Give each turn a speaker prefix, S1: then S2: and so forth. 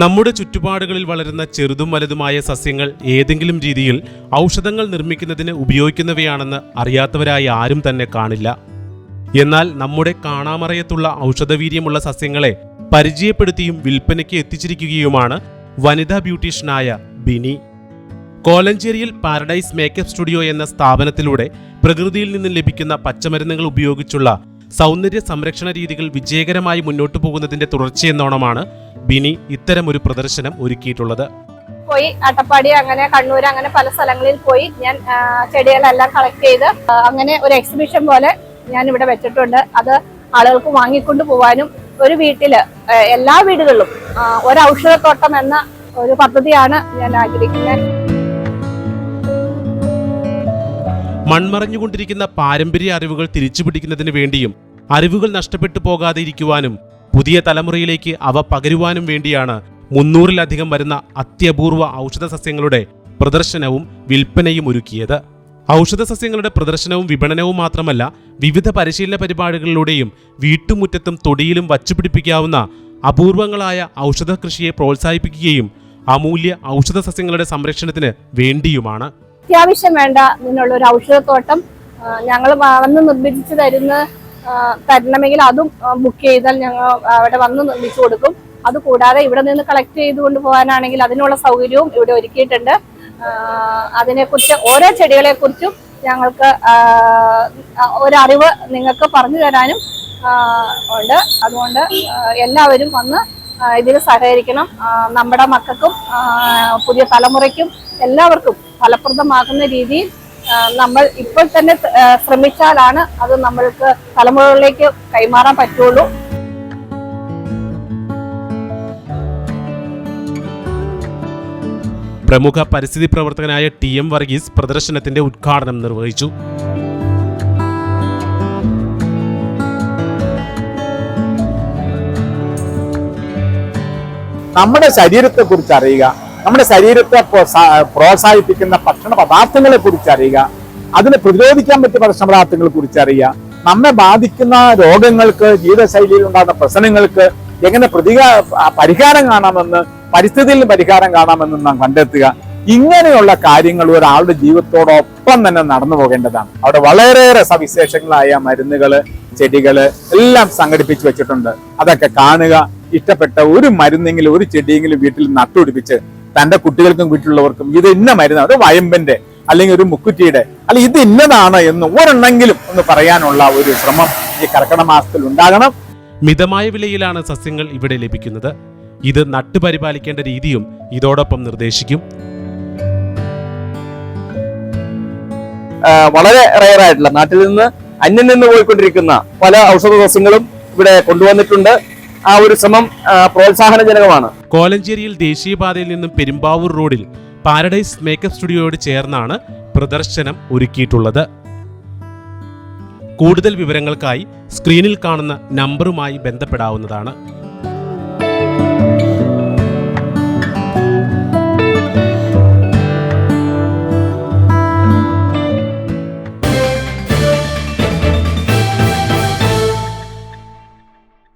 S1: നമ്മുടെ ചുറ്റുപാടുകളിൽ വളരുന്ന ചെറുതും വലുതുമായ സസ്യങ്ങൾ ഏതെങ്കിലും രീതിയിൽ ഔഷധങ്ങൾ നിർമ്മിക്കുന്നതിന് ഉപയോഗിക്കുന്നവയാണെന്ന് അറിയാത്തവരായി ആരും തന്നെ കാണില്ല. എന്നാൽ നമ്മുടെ കാണാമറയത്തുള്ള ഔഷധവീര്യമുള്ള സസ്യങ്ങളെ പരിചയപ്പെടുത്തിയും വിൽപ്പനയ്ക്ക് എത്തിച്ചിരിക്കുകയുമാണ് വനിതാ ബ്യൂട്ടീഷ്യനായ ബിനി. കോലഞ്ചേരിയിൽ പാരഡൈസ് മേക്കപ്പ് സ്റ്റുഡിയോ എന്ന സ്ഥാപനത്തിലൂടെ പ്രകൃതിയിൽ നിന്ന് ലഭിക്കുന്ന പച്ചമരുന്നുകൾ ഉപയോഗിച്ചുള്ള സൗന്ദര്യ സംരക്ഷണ രീതികൾ വിജയകരമായി മുന്നോട്ടു പോകുന്നതിന്റെ തുടർച്ചയെന്നോണമാണ് ബിനി ഇത്തരം ഒരു പ്രദർശനം ഒരുക്കിയിട്ടുള്ളത്?
S2: പോയി അട്ടപ്പാടി അങ്ങനെ കണ്ണൂർ അങ്ങനെ പല സ്ഥലങ്ങളിൽ പോയി ഞാൻ ചെടികളെല്ലാം കളക്ട് ചെയ്ത് അങ്ങനെ ഒരു എക്സിബിഷൻ പോലെ ഞാൻ ഇവിടെ വെച്ചിട്ടുണ്ട്. അത് ആളുകൾക്ക് വാങ്ങിക്കൊണ്ട് പോവാനും ഒരു വീട്ടിൽ എല്ലാ വീടുകളിലും ഒരു ഔഷധത്തോട്ടം എന്ന ഒരു പദ്ധതിയാണ് ഞാൻ ആഗ്രഹിക്കുന്നത്.
S1: മൺമറഞ്ഞുകൊണ്ടിരിക്കുന്ന പാരമ്പര്യ അറിവുകൾ തിരിച്ചുപിടിക്കുന്നതിന് വേണ്ടിയും അറിവുകൾ നഷ്ടപ്പെട്ടു പോകാതെ ഇരിക്കുവാനും പുതിയ തലമുറയിലേക്ക് അവ പകരുവാനും വേണ്ടിയാണ് മുന്നൂറിലധികം വരുന്ന അത്യപൂർവ ഔഷധ സസ്യങ്ങളുടെ പ്രദർശനവും വിൽപ്പനയും ഒരുക്കിയത്. ഔഷധ സസ്യങ്ങളുടെ പ്രദർശനവും വിപണനവും മാത്രമല്ല വിവിധ പരിശീലന പരിപാടികളിലൂടെയും വീട്ടുമുറ്റത്തും തൊടിയിലും വച്ചുപിടിപ്പിക്കാവുന്ന അപൂർവങ്ങളായ ഔഷധ കൃഷിയെ പ്രോത്സാഹിപ്പിക്കുകയും അമൂല്യ ഔഷധ സസ്യങ്ങളുടെ സംരക്ഷണത്തിന് വേണ്ടിയുമാണ്.
S2: അത്യാവശ്യം വേണ്ട നിന്നുള്ള ഒരു ഔഷധത്തോട്ടം ഞങ്ങൾ വളർന്ന് നിർമ്മിച്ചു തരുന്ന തരണമെങ്കിൽ അതും ബുക്ക് ചെയ്താൽ ഞങ്ങൾ അവിടെ വന്ന് നിർമ്മിച്ചു കൊടുക്കും. അതുകൂടാതെ ഇവിടെ നിന്ന് കളക്ട് ചെയ്തുകൊണ്ട് പോകാനാണെങ്കിൽ അതിനുള്ള സൗകര്യവും ഇവിടെ ഒരുക്കിയിട്ടുണ്ട്. അതിനെക്കുറിച്ച് ഓരോ ചെടികളെക്കുറിച്ചും ഞങ്ങൾക്ക് ഒരറിവ് നിങ്ങൾക്ക് പറഞ്ഞു തരാനും ഉണ്ട്. അതുകൊണ്ട് എല്ലാവരും വന്ന് ഇതിൽ സഹകരിക്കണം. നമ്മുടെ മക്കൾക്കും പുതിയ തലമുറയ്ക്കും എല്ലാവർക്കും ഫലപ്രദമാകുന്ന രീതിയിൽ നമ്മൾ ഇപ്പോൾ തന്നെ ശ്രമിച്ചാലാണ് അത് നമ്മൾക്ക് തലമുറകളിലേക്ക് കൈമാറാൻ പറ്റുള്ളൂ.
S1: പ്രമുഖ പരിസ്ഥിതി പ്രവർത്തകനായ ടി എം വർഗീസ് പ്രദർശനത്തിന്റെ ഉദ്ഘാടനം നിർവഹിച്ചു.
S3: നമ്മുടെ ശരീരത്തെ കുറിച്ച് അറിയുക. നമ്മുടെ ശരീരത്തെ പ്രോത്സാഹിപ്പിക്കുന്ന ഭക്ഷണ പദാർത്ഥങ്ങളെ കുറിച്ച് അറിയുക അതിനെ പ്രതിരോധിക്കാൻ പറ്റിയ ഭക്ഷണ പദാർത്ഥങ്ങളെ കുറിച്ച് നമ്മെ ബാധിക്കുന്ന രോഗങ്ങൾക്ക് ജീവിതശൈലിയിൽ ഉണ്ടാകുന്ന പ്രശ്നങ്ങൾക്ക് എങ്ങനെ പ്രതികാ പരിഹാരം കാണാമെന്ന് പരിസ്ഥിതിയിൽ പരിഹാരം കാണാമെന്ന് നാം കണ്ടെത്തുക. ഇങ്ങനെയുള്ള കാര്യങ്ങൾ ഒരാളുടെ ജീവിതത്തോടൊപ്പം തന്നെ നടന്നു പോകേണ്ടതാണ്. അവിടെ വളരെയേറെ സവിശേഷങ്ങളായ മരുന്നുകൾ ചെടികൾ എല്ലാം സംഘടിപ്പിച്ചു വെച്ചിട്ടുണ്ട്. അതൊക്കെ കാണുക. ഇഷ്ടപ്പെട്ട ഒരു മരുന്നെങ്കിലും ഒരു ചെടിയെങ്കിലും വീട്ടിൽ നട്ടുപിടിപ്പിച്ച് തന്റെ കുട്ടികൾക്കും വീട്ടിലുള്ളവർക്കും ഇത് ഇന്ന മരുന്ന് അത് വയമ്പന്റെ അല്ലെങ്കിൽ ഒരു മുക്കുറ്റിയുടെ അല്ലെ ഇത് ഇന്നതാണ് എന്ന് ഒരെണ്ണെങ്കിലും ഒന്ന് പറയാനുള്ള ഒരു ശ്രമം ഈ കർക്കിട മാസത്തിൽ ഉണ്ടാകണം.
S1: മിതമായ വിലയിലാണ് സസ്യങ്ങൾ ഇവിടെ ലഭിക്കുന്നത്. ഇത് നട്ടുപരിപാലിക്കേണ്ട രീതിയും ഇതോടൊപ്പം നിർദ്ദേശിക്കും.
S4: വളരെ റയർ ആയിട്ടുള്ള നാട്ടിൽ നിന്ന് അന്യം നിന്ന് പോയിക്കൊണ്ടിരിക്കുന്ന പല ഔഷധ സസ്യങ്ങളും ഇവിടെ കൊണ്ടുവന്നിട്ടുണ്ട്. ആ ഒരു ശ്രമം പ്രോത്സാഹനജനകമാണ്.
S1: കോലഞ്ചേരിയിൽ ദേശീയപാതയിൽ നിന്നും പെരുമ്പാവൂർ റോഡിൽ പാരഡൈസ് മേക്കപ്പ് സ്റ്റുഡിയോയോട് ചേർന്നാണ് പ്രദർശനം ഒരുക്കിയിട്ടുള്ളത്. കൂടുതൽ വിവരങ്ങൾക്കായി സ്ക്രീനിൽ കാണുന്ന നമ്പറുമായി ബന്ധപ്പെടാവുന്നതാണ്.